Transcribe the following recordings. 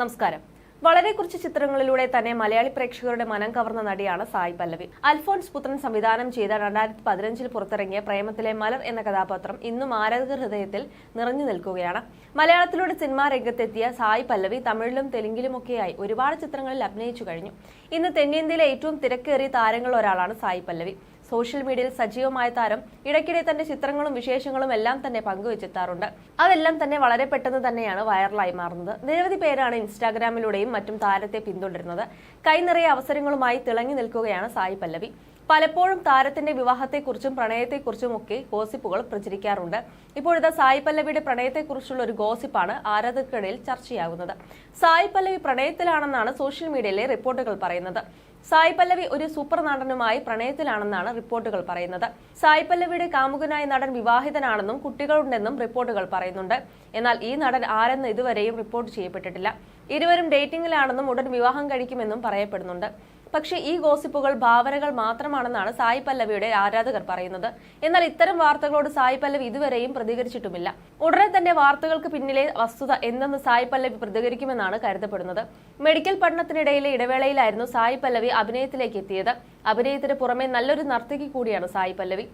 നമസ്കാരം. വളരെ കുറച്ച് ചിത്രങ്ങളിലൂടെ തന്നെ മലയാളി പ്രേക്ഷകരുടെ മനം കവർന്ന നടിയാണ് സായി പല്ലവി. അൽഫോൺസ് പുത്രൻ സംവിധാനം ചെയ്ത രണ്ടായിരത്തി പതിനഞ്ചിൽ പുറത്തിറങ്ങിയ പ്രേമത്തിലെ മലർ എന്ന കഥാപാത്രം ഇന്നും ആരാധകർ ഹൃദയത്തിൽ നിറഞ്ഞു നിൽക്കുകയാണ്. മലയാളത്തിലൂടെ സിനിമാ രംഗത്തെത്തിയ സായി പല്ലവി തമിഴിലും തെലുങ്കിലുമൊക്കെയായി ഒരുപാട് ചിത്രങ്ങളിൽ അഭിനയിച്ചു കഴിഞ്ഞു. ഇന്ന് തെന്നിന്ത്യയിലെ ഏറ്റവും തിരക്കേറിയ താരങ്ങളിൽ ഒരാളാണ് സായി പല്ലവി. സോഷ്യൽ മീഡിയയിൽ സജീവമായ താരം ഇടയ്ക്കിടെ തന്റെ ചിത്രങ്ങളും വിശേഷങ്ങളും എല്ലാം തന്നെ പങ്കുവച്ചെത്താറുണ്ട് അതെല്ലാം തന്നെ വളരെ പെട്ടെന്ന് തന്നെയാണ് വൈറലായി മാറുന്നത്. നിരവധി പേരാണ് ഇൻസ്റ്റാഗ്രാമിലൂടെയും മറ്റും താരത്തെ പിന്തുടരുന്നത്. കൈനിറയെ അവസരങ്ങളുമായി തിളങ്ങി നിൽക്കുകയാണ് സായി പല്ലവി. പലപ്പോഴും താരത്തിന്റെ വിവാഹത്തെക്കുറിച്ചും പ്രണയത്തെക്കുറിച്ചും ഒക്കെ ഗോസിപ്പുകൾ പ്രചരിക്കാറുണ്ട്. ഇപ്പോഴത്തെ സായി പല്ലവിയുടെ പ്രണയത്തെക്കുറിച്ചുള്ള ഒരു ഗോസിപ്പാണ് ആരാധകർക്കിടയിൽ ചർച്ചയാകുന്നത്. സായി പല്ലവി പ്രണയത്തിലാണെന്നാണ് സോഷ്യൽ മീഡിയയിലെ റിപ്പോർട്ടുകൾ പറയുന്നത്. സായി പല്ലവി ഒരു സൂപ്പർ നടനുമായി പ്രണയത്തിലാണെന്നാണ് റിപ്പോർട്ടുകൾ പറയുന്നത്. സായി പല്ലവിയുടെ കാമുകനായ നടൻ വിവാഹിതനാണെന്നും കുട്ടികളുണ്ടെന്നും റിപ്പോർട്ടുകൾ പറയുന്നുണ്ട്. എന്നാൽ ഈ നടൻ ആരെന്ന് ഇതുവരെയും റിപ്പോർട്ട് ചെയ്യപ്പെട്ടിട്ടില്ല. ഇരുവരും ഡേറ്റിംഗിലാണെന്നും ഉടൻ വിവാഹം കഴിക്കുമെന്നും പറയപ്പെടുന്നുണ്ട്. പക്ഷേ ഈ ഗോസിപ്പുകൾ ഭാവനകൾ മാത്രമാണെന്നാണ് സായി പല്ലവിയുടെ ആരാധകർ പറയുന്നത്. എന്നാൽ ഇത്തരം വാർത്തകളോട് സായി പല്ലവി ഇതുവരെയും പ്രതികരിച്ചിട്ടുമില്ല. ഉടനെ തന്നെ വാർത്തകൾക്ക് പിന്നിലെ വസ്തുത എന്തെന്ന് സായി പല്ലവി പ്രതികരിക്കുമെന്നാണ് കരുതപ്പെടുന്നത്. മെഡിക്കൽ പഠനത്തിനിടയിലെ ഇടവേളയിലായിരുന്നു സായി പല്ലവി അഭിനയത്തിലേക്ക് എത്തിയത്. അഭിനയത്തിന് പുറമെ നല്ലൊരു നർത്തകി കൂടിയാണ് സായി പല്ലവി.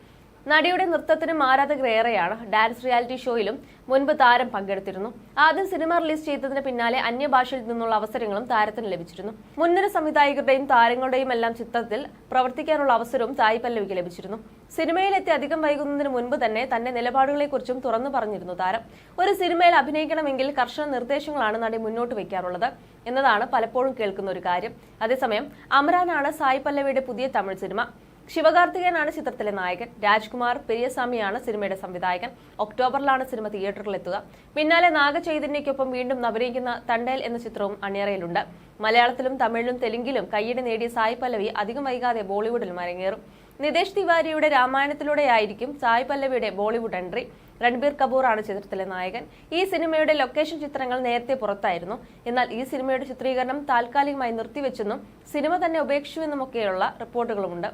നടിയുടെ നൃത്തത്തിനും ആരാധകർ ഏറെയാണ്. ഡാൻസ് റിയാലിറ്റി ഷോയിലും മുൻപ് താരം പങ്കെടുത്തിരുന്നു. ആദ്യം സിനിമ റിലീസ് ചെയ്തതിന് പിന്നാലെ അന്യഭാഷയിൽ നിന്നുള്ള അവസരങ്ങളും താരത്തിന് ലഭിച്ചിരുന്നു. മുൻനിര സംവിധായകരുടെയും താരങ്ങളുടെയും എല്ലാം ചിത്രത്തിൽ പ്രവർത്തിക്കാനുള്ള അവസരവും തായ് പല്ലവിക്ക് ലഭിച്ചിരുന്നു. സിനിമയിലെത്തി അധികം വൈകുന്നതിന് മുൻപ് തന്നെ തന്റെ നിലപാടുകളെക്കുറിച്ചും തുറന്നു പറഞ്ഞിരുന്നു താരം. ഒരു സിനിമയിൽ അഭിനയിക്കണമെങ്കിൽ കർശന നിർദ്ദേശങ്ങളാണ് നടി മുന്നോട്ട് വയ്ക്കാറുള്ളത് എന്നതാണ് പലപ്പോഴും കേൾക്കുന്ന ഒരു കാര്യം. അതേസമയം അമരാനാണ് സായ് പല്ലവിയുടെ പുതിയ തമിഴ് സിനിമ. ശിവകാർത്തികേയനാണ് ചിത്രത്തിലെ നായകൻ. രാജ്കുമാർ പെരിയസ്വാമിയാണ് സിനിമയുടെ സംവിധായകൻ. ഒക്ടോബറിലാണ് സിനിമ തിയേറ്ററിൽ എത്തുക പിന്നാലെ നാഗചൈതന്യയ്ക്കൊപ്പം വീണ്ടും നവരയിക്കുന്ന തണ്ടേൽ എന്ന ചിത്രവും അണിയറയിലുണ്ട്. മലയാളത്തിലും തമിഴിലും തെലുങ്കിലും കയ്യടി നേടിയ സായി പല്ലവി അധികം വൈകാതെ ബോളിവുഡിൽ മരങ്ങേറും. നിതേഷ് തിവാരിയുടെ രാമായണത്തിലൂടെയായിരിക്കും സായ് പല്ലവിയുടെ ബോളിവുഡ് എൻട്രി. രൺബീർ കപൂർ ആണ് ചിത്രത്തിലെ നായകൻ. ഈ സിനിമയുടെ ലൊക്കേഷൻ ചിത്രങ്ങൾ നേരത്തെ പുറത്തായിരുന്നു. എന്നാൽ ഈ സിനിമയുടെ ചിത്രീകരണം താൽക്കാലികമായി നിർത്തിവെച്ചെന്നും സിനിമ തന്നെ ഉപേക്ഷിച്ചുവെന്നുമൊക്കെയുള്ള റിപ്പോർട്ടുകളുമുണ്ട്.